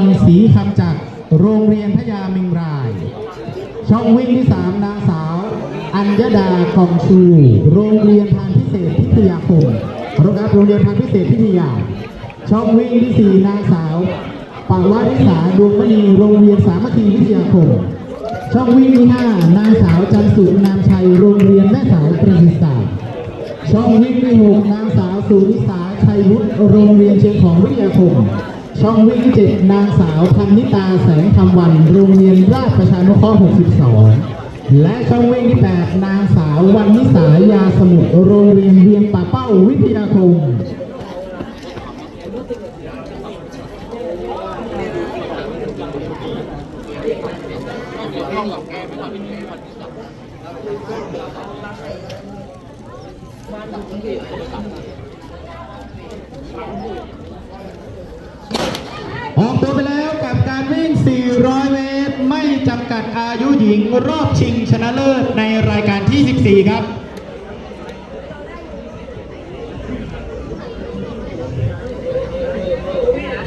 รศรีคำจักรโรงเรียนพญาเมิงราย ช่องวิ่งที่ 3 นางสาว อัญญดากองชู โรงเรียนพานพิเศษพิทยาคมโรงรับโรงเรียนพานพิเศษพิทยา ช่องวิ่งที่ 4 นางสาวปาวาริสาดวงมณีโรงเรียนสามัคคีวิทยาคม ช่องวิ่งที่ 5 นางสาวจันสุนามชัยโรงเรียนแม่สายประสิทธิ์ศาสตร์ช่องวิ่งที่ 6 นางสาวสุนิสาชัยวุฒิโรงเรียนเชียงของวิทยาคม ช่องวิ่งที่7นางสาวพันนิตาแสงคำวันโรงเรียนราชประชานุเคราะห์62 และช่องวิ่งที่ 8 นางสาววันนิสายาสมุทรโรงเรียนเวียงป่าเป้าวิทยาคม ออกตัวไปแล้วกับการวิ่ง 400 เมตร ไม่จำกัดอายุหญิงรอบชิงชนะเลิศในรายการที่ 14 ครับ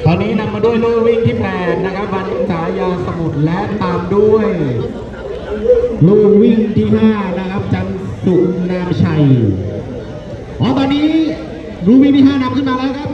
ตอนนี้นำมาด้วยลู่วิ่งที่8นะครับวันสายาสมุทรและตามด้วยลู่วิ่งที่5นะครับจันสุนามชัยอ๋อตอนนี้ลู่วิ่งที่5นำขึ้นมาแล้วครับ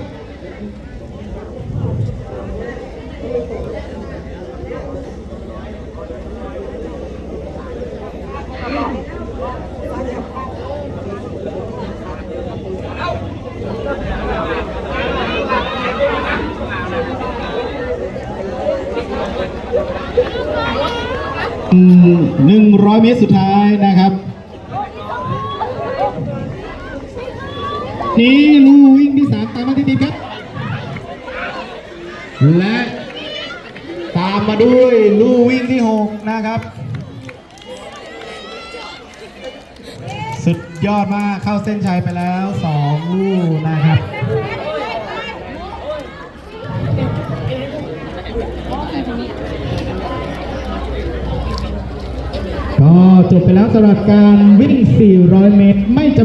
100 เมตรสุดท้ายนะครับ นี่ลูวิ่งที่ 3 ตามมาติดๆครับ และตามมาด้วยลูวิ่งที่ 6 นะครับ สุดยอดมากเข้าเส้นชัยไปแล้ว 2 ก็จบไปแล้วสำหรับการวิ่ง 400 เมตรไม่จำ